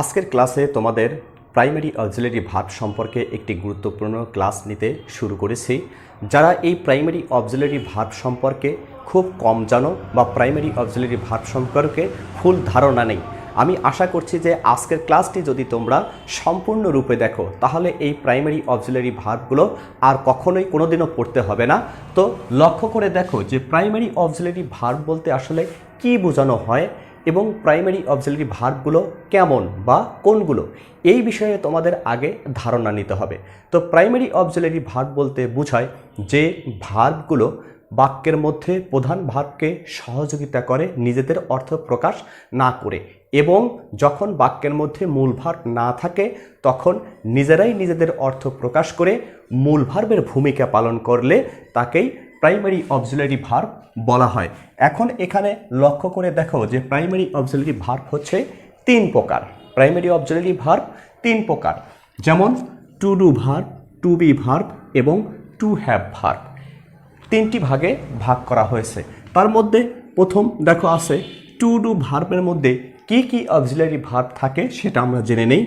আজকের ক্লাসে তোমাদের প্রাইমারি অক্সিলারি ভার্ব সম্পর্কে একটি গুরুত্বপূর্ণ ক্লাস নিতে শুরু করেছি। যারা এই প্রাইমারি অক্সিলারি ভার্ব সম্পর্কে খুব কম জানো বা প্রাইমারি অক্সিলারি ভার্ব সম্পর্কে ফুল ধারণা নেই, আমি আশা করছি যে আজকের ক্লাসটি যদি তোমরা সম্পূর্ণরূপে দেখো, তাহলে এই প্রাইমারি অক্সিলারি ভার্বগুলো আর কখনোই কোনোদিনও পড়তে হবে না। তো লক্ষ্য করে দেখো যে প্রাইমারি অক্সিলারি ভার্ব বলতে আসলে কি বোঝানো হয় এবং প্রাইমারি অক্সিলারি ভার্বগুলো কেমন বা কোনগুলো, এই বিষয়ে তোমাদের আগে ধারণা নিতে হবে। তো প্রাইমারি অক্সিলারি ভার্ব বলতে বোঝায় যে ভার্বগুলো বাক্যের মধ্যে প্রধান ভার্বকে সহযোগিতা করে নিজেদের অর্থ প্রকাশ না করে এবং যখন বাক্যের মধ্যে মূল ভার্ব না থাকে, তখন নিজেরাই নিজেদের অর্থ প্রকাশ করে মূল ভার্বের ভূমিকা পালন করলে তাকেই প্রাইমারি অক্সিলারি ভার্ব বলা হয়। এখন এখানে লক্ষ্য করে দেখো যে প্রাইমারি অক্সিলারি ভার্ব হচ্ছে তিন প্রকার। প্রাইমারি অক্সিলারি ভার্ব তিন প্রকার। যেমন to do verb to be verb এবং টু হ্যাভ ভার্ব তিনটি ভাগে ভাগ করা হয়েছে। তার মধ্যে প্রথম দেখো আছে টু ডু ভার্বের মধ্যে কি কি অক্সিলারি ভার্ব থাকে সেটা আমরা জেনে নেই।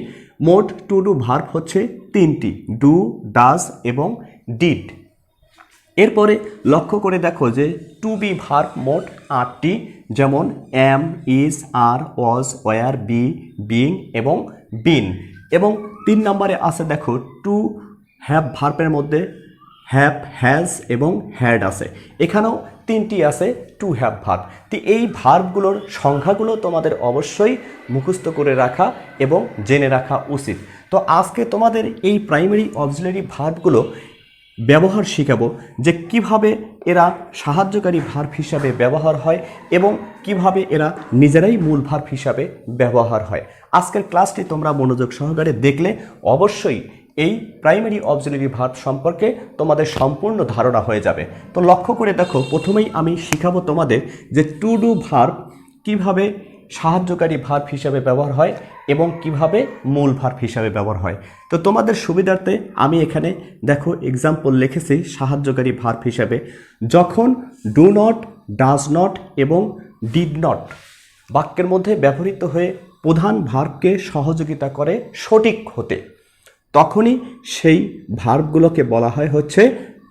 মোট টু ডু ভার্ব হচ্ছে তিনটি। ডু ডাজ এবং ডিড এরপরে লক্ষ্য করে দেখো যে টু বি ভার্ব মোট আটটি, যেমন am is are was were be being এবং বিন এবং তিন নম্বরে আছে দেখো টু হ্যাভ ভার্বের মধ্যে হ্যাভ হ্যাজ এবং হ্যাড আছে। এখানেও তিনটি আছে টু হ্যাভ ভার্ব তো এই ভার্বগুলোর সংখ্যাগুলো তোমাদের অবশ্যই মুখস্থ করে রাখা এবং জেনে রাখা উচিত। তো আজকে তোমাদের এই প্রাইমারি অক্সিলারি ভার্বগুলো ব্যবহার শিখাবো যে কীভাবে এরা সাহায্যকারী ভার্ব হিসাবে ব্যবহার হয় এবং কীভাবে এরা নিজেরাই মূল ভার্ব হিসাবে ব্যবহার হয়। আজকের ক্লাসটি তোমরা মনোযোগ সহকারে দেখলে অবশ্যই এই প্রাইমারি অবজিলারি ভার্ব সম্পর্কে তোমাদের সম্পূর্ণ ধারণা হয়ে যাবে। তো লক্ষ্য করে দেখো, প্রথমেই আমি শিখাবো তোমাদের যে টু ডু ভার্ব কীভাবে সাহায্যকারী ভার্ব হিসাবে ব্যবহার হয় এবং কীভাবে মূল ভার্ব হিসাবে ব্যবহার হয়। তো তোমাদের সুবিধার্থে আমি এখানে দেখো এক্সাম্পল লিখেছি সাহায্যকারী ভার্ব হিসাবে। যখন ডু নট ডাজ নট এবং ডিড নট বাক্যের মধ্যে ব্যবহৃত হয়ে প্রধান ভার্বকে সহযোগিতা করে সঠিক হতে, তখনই সেই ভার্বগুলোকে বলা হয় হচ্ছে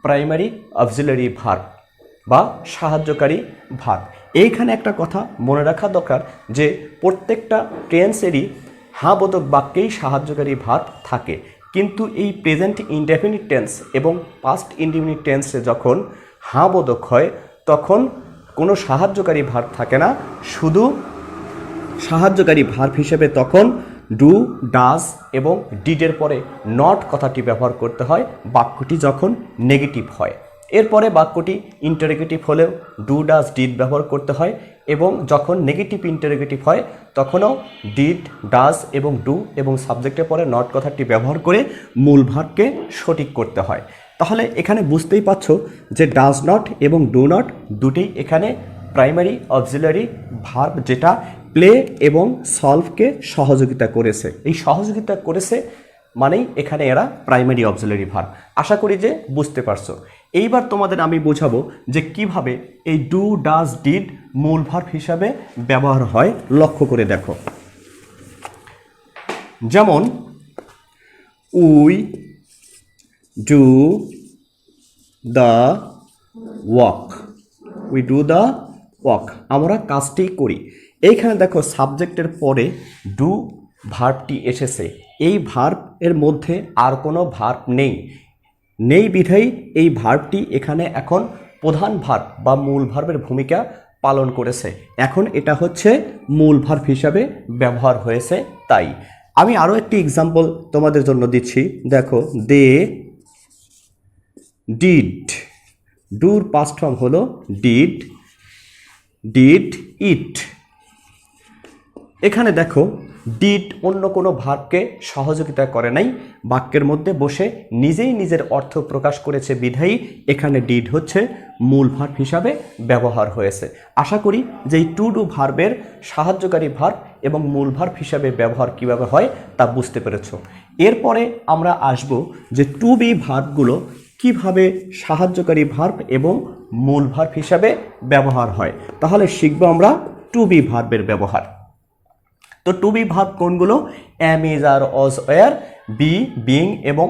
প্রাইমারি অক্সিলারি ভার্ব বা সাহায্যকারী ভার্ব এইখানে একটা কথা মনে রাখা দরকার যে প্রত্যেকটা টেন্সেরই হাবোধক বাক্যেই সাহায্যকারী ভার্ব থাকে। কিন্তু এই প্রেজেন্ট ইনডেফিনিট টেন্স এবং পাস্ট ইনডেফিনিট টেন্সে যখন হাবোধক হয়, তখন কোনো সাহায্যকারী ভার্ব থাকে না। শুধু সাহায্যকারী ভার্ব হিসেবে তখন ডু ডাজ এবং ডিডের পরে নট কথাটি ব্যবহার করতে হয়। বাক্যটি যখন নেগেটিভ হয়। এরপরে বাক্যটি ইন্টারোগেটিভ হলেও ডু ডাজ ডিড ব্যবহার করতে হয় এবং যখন নেগেটিভ ইন্টারোগেটিভ হয়, তখনও ডিড ডাজ এবং ডু এবং সাবজেক্টের পরে নট কথাটি ব্যবহার করে মূল ভার্বকে সঠিক করতে হয়। তাহলে এখানে বুঝতেই পারছ যে ডাজ নট এবং ডু নট দুটি এখানে প্রাইমারি অক্সিলারি ভার্ব যেটা প্লে এবং সলভকে সহযোগিতা করেছে। এই সহযোগিতা করেছে মানেই এখানে এরা প্রাইমারি অক্সিলারি ভার্ব আশা করি যে বুঝতে পারছ। এইবার তোমাদের আমি বোঝাবো যে কীভাবে এই ডু ডাজ ডিড মূল ভার্ব হিসাবে ব্যবহার হয়। লক্ষ্য করে দেখো। যেমন we do the work we do the work আমরা কাজটি করি। এইখানে দেখো সাবজেক্টের পরে ডু ভার্বটি এসেছে। এই ভার্ব এর মধ্যে আর কোনো ভার্ব নেই। নেই বিধাই এই ভার্বটি এখানে এখন প্রধান ভার্ব বা মূল ভার্বের ভূমিকা পালন করেছে। এখন এটা হচ্ছে মূল ভার্ব হিসাবে ব্যবহার হয়েছে তাই। আমি আরও একটি এক্সাম্পল তোমাদের জন্য দিচ্ছি। দেখো, দে ডিড। ডুর পাস্ট ফর্ম হলো ডিড। Did it. এখানে দেখো ডিড অন্য কোনো ভার্বকে সহযোগিতা করে নাই। বাক্যের মধ্যে বসে নিজেই নিজের অর্থ প্রকাশ করেছে বিধায়ী। এখানে ডিড হচ্ছে মূল ভার্ব হিসাবে ব্যবহার হয়েছে। আশা করি যে এই টু ডু ভার্বের সাহায্যকারী ভার্ব এবং মূল ভার্ব হিসাবে ব্যবহার কীভাবে হয় তা বুঝতে পেরেছ। এরপরে আমরা আসব যে টু বি ভার্বগুলো কীভাবে সাহায্যকারী ভার্ব এবং মূল ভার্ব হিসাবে ব্যবহার হয়। তাহলে শিখব আমরা টু বি ভার্বের ব্যবহার। তো টু বি ভার্ব কোনগুলো am is are was were be being এবং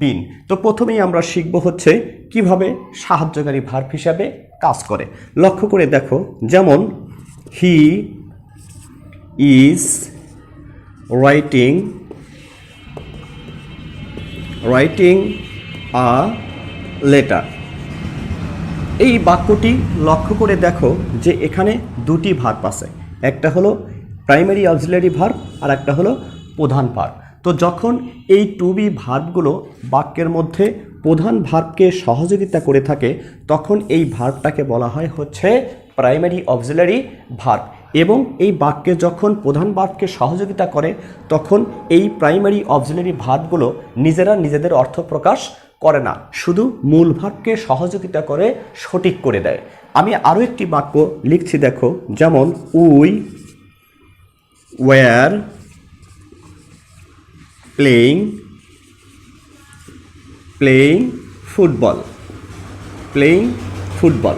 বিন তো প্রথমেই আমরা শিখব হচ্ছে কীভাবে সাহায্যকারী ভার্ব হিসাবে কাজ করে। লক্ষ্য করে দেখো, যেমন he is writing writing a letter এই বাক্যটি লক্ষ্য করে দেখো যে এখানে দুটি ভার্ব আছে। একটা হলো প্রাইমারি অক্সিলারি ভার্ব আর একটা হলো প্রধান ভার্ব তো যখন এই টু বি ভার্বগুলো বাক্যের মধ্যে প্রধান ভার্বকে সহযোগিতা করে থাকে, তখন এই ভার্বটাকে বলা হয় হচ্ছে প্রাইমারি অক্সিলারি ভার্ব এবং এই বাক্যে যখন প্রধান ভার্বকে সহযোগিতা করে, তখন এই প্রাইমারি অক্সিলারি ভার্বগুলো নিজেরা নিজেদের অর্থ প্রকাশ করে না। শুধু মূল ভাবকে সহযোগিতা করে সঠিক করে দেয়। আমি আরও একটি বাক্য লিখছি, দেখো, যেমন, we were playing playing football playing football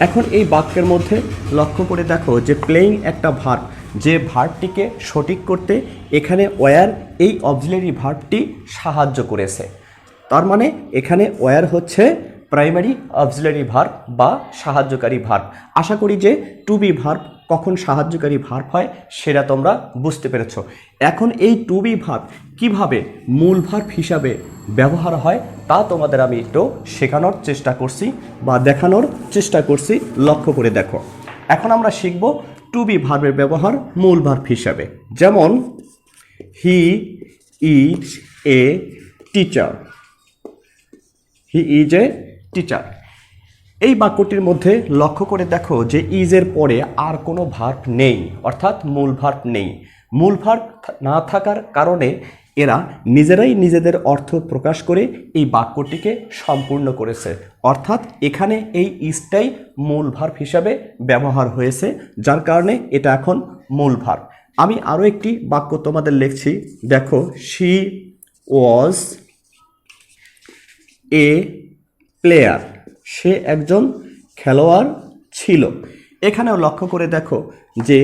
এখন এই বাক্যের মধ্যে লক্ষ্য করে দেখো যে প্লেয়িং একটা ভার্ব যে ভার্বটিকে সঠিক করতে এখানে ওয়ার এই অক্সিলারি ভার্বটি সাহায্য করেছে। তার মানে এখানে ওয়ার হচ্ছে প্রাইমারি অক্সিলারি ভার্ব বা সাহায্যকারী ভার্ব আশা করি যে টু বি ভার্ব কখন সাহায্যকারী ভার্ব হয় সেটা তোমরা বুঝতে পেরেছ। এখন এই টু বি ভার্ব কীভাবে মূল ভার্ব হিসাবে ব্যবহার হয় তা তোমাদের আমি একটু শেখানোর চেষ্টা করছি বা দেখানোর চেষ্টা করছি। লক্ষ্য করে দেখো। এখন আমরা শিখব টু বি ভার্বের ব্যবহার মূল ভার্ব হিসাবে। যেমন he is a teacher he is a teacher এই বাক্যটির মধ্যে লক্ষ্য করে দেখো যে ইজের পরে আর কোনো ভার্ব নেই, অর্থাৎ মূল ভার্ব নেই। মূল ভার্ব না থাকার কারণে এরা নিজেরাই নিজেদের অর্থ প্রকাশ করে এই বাক্যটিকে সম্পূর্ণ করেছে। অর্থাৎ এখানে এই ইজটাই মূল ভার্ব হিসাবে ব্যবহার হয়েছে, যার কারণে এটা এখন মূল ভার্ব আমি আরও একটি বাক্য তোমাদের লিখছি। দেখো শি ওয়াজ এ প্লেয়ার সে একজন খেলোয়াড় ছিল। এখানেও লক্ষ্য করে দেখো যে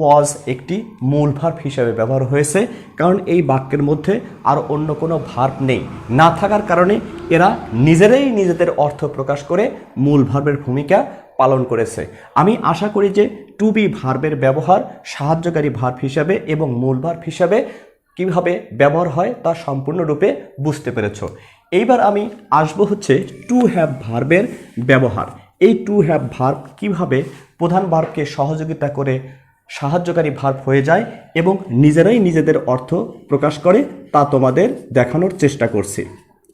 ওয়াজ একটি মূল ভার্ব হিসাবে ব্যবহার হয়েছে, কারণ এই বাক্যের মধ্যে আর অন্য কোনো ভার্ব নেই। না থাকার কারণে এরা নিজেরাই নিজেদের অর্থ প্রকাশ করে মূল ভার্বের ভূমিকা পালন করেছে। আমি আশা করি যে টু বি ভার্বের ব্যবহার সাহায্যকারী ভার্ব হিসাবে এবং মূল ভার্ব হিসাবে কীভাবে ব্যবহার হয় তা সম্পূর্ণরূপে বুঝতে পেরেছ। এইবার আমি আসব হচ্ছে টু হ্যাভ ভার্বের ব্যবহার। এই টু হ্যাভ ভার্ব কীভাবে প্রধান ভার্বকে সহযোগিতা করে সাহায্যকারী ভার্ব হয়ে যায় এবং নিজেরাই নিজেদের অর্থ প্রকাশ করে তা তোমাদের দেখানোর চেষ্টা করছি।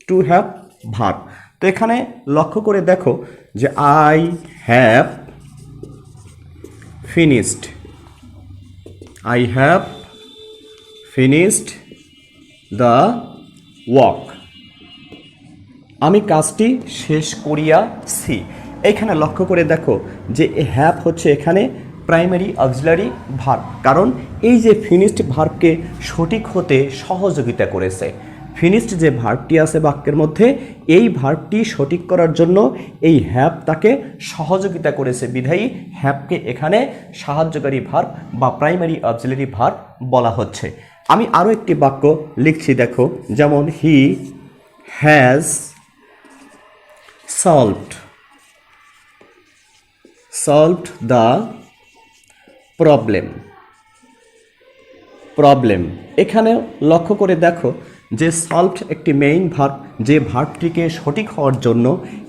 টু হ্যাভ ভার্ব তো এখানে লক্ষ্য করে দেখো যে I have finished I have finished the work আমি কাজটি শেষ করিয়াছি। এখানে লক্ষ্য করে দেখো যে হ্যাপ হচ্ছে এখানে প্রাইমারি অক্সিলারি ভার্ব কারণ এই যে ফিনিশড ভার্বকে সঠিক হতে সহযোগিতা করেছে। ফিনিশড যে ভার্বটি আছে বাক্যের মধ্যে, এই ভার্বটি সঠিক করার জন্য এই হ্যাপ তাকে সহযোগিতা করেছে। বিধায়ী হ্যাপকে এখানে সাহায্যকারী ভার্ব বা প্রাইমারি অক্সিলারি ভার্ব বলা হচ্ছে। আমি আরও একটি বাক্য লিখছি, দেখো, যেমন he has solved solved the problem problem এখানে লক্ষ্য করে দেখো যে সলভড একটি মেইন ভার্ব যে ভার্বটিকে সঠিক হওয়ার জন্য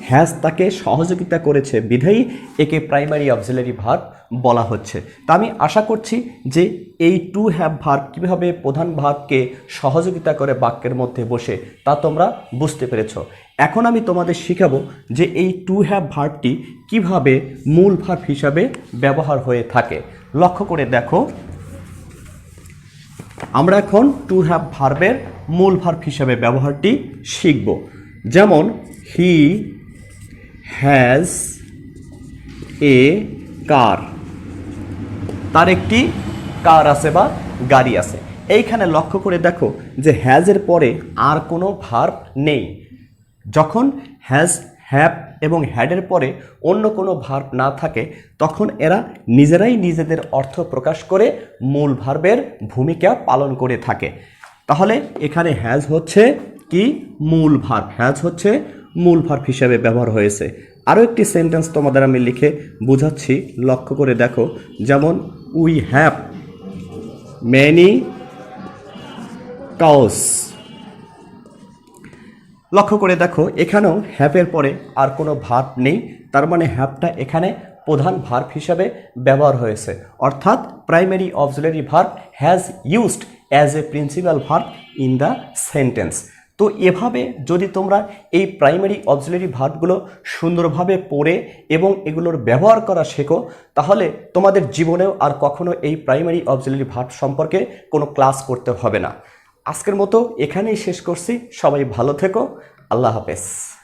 হ্যাজ তাকে সহযোগিতা করেছে বিধায়ী, একে প্রাইমারি অক্সিলারি ভার্ব বলা হচ্ছে। তা আমি আশা করছি যে এই টু হ্যাভ ভার্ব কীভাবে প্রধান ভার্বকে সহযোগিতা করে বাক্যের মধ্যে বসে, তা তোমরা বুঝতে পেরেছ। এখন আমি তোমাদের শিখাবো যে এই টু হ্যাভ ভার্বটি কীভাবে মূল ভার্ব হিসাবে ব্যবহার হয়ে থাকে। লক্ষ্য করে দেখো। আমরা এখন টু হ্যাভ ভার্বের মূল ভার্ব হিসাবে ব্যবহারটি শিখব। যেমন হি হ্যাজ এ কার তার একটি কার আছে বা গাড়ি আছে। এইখানে লক্ষ্য করে দেখো যে হ্যাজের পরে আর কোনো ভার্ব নেই। যখন হ্যাজ হ্যাভ এবং হ্যাডের পরে অন্য কোনো ভার্ব না থাকে, তখন এরা নিজেরাই নিজেদের অর্থ প্রকাশ করে মূল ভার্বের ভূমিকা পালন করে থাকে। তাহলে এখানে হ্যাজ হচ্ছে কি? মূল ভার্ব হ্যাজ হচ্ছে মূল ভার্ব হিসেবে ব্যবহার হয়েছে। আরও একটি সেন্টেন্স তোমাদের আমি লিখে বুঝাচ্ছি। লক্ষ্য করে দেখো। যেমন উই হ্যাভ মেনি কাউস লক্ষ্য করে দেখো, এখানেও হ্যাপের পরে আর কোনো ভার্ব নেই। তার মানে হ্যাপটা এখানে প্রধান ভার্ব হিসাবে ব্যবহার হয়েছে। অর্থাৎ primary auxiliary verb has used as a principal verb in the sentence তো এভাবে যদি তোমরা এই প্রাইমারি অবজুলারি ভার্বগুলো সুন্দরভাবে পড়ে এবং এগুলোর ব্যবহার করা শেখো, তাহলে তোমাদের জীবনেও আর কখনো এই প্রাইমারি অবজুলারি ভার্ব সম্পর্কে কোনো ক্লাস করতে হবে না। আজকের মতো এখানেই শেষ করছি। সবাই ভালো থেকো। আল্লাহ হাফেজ।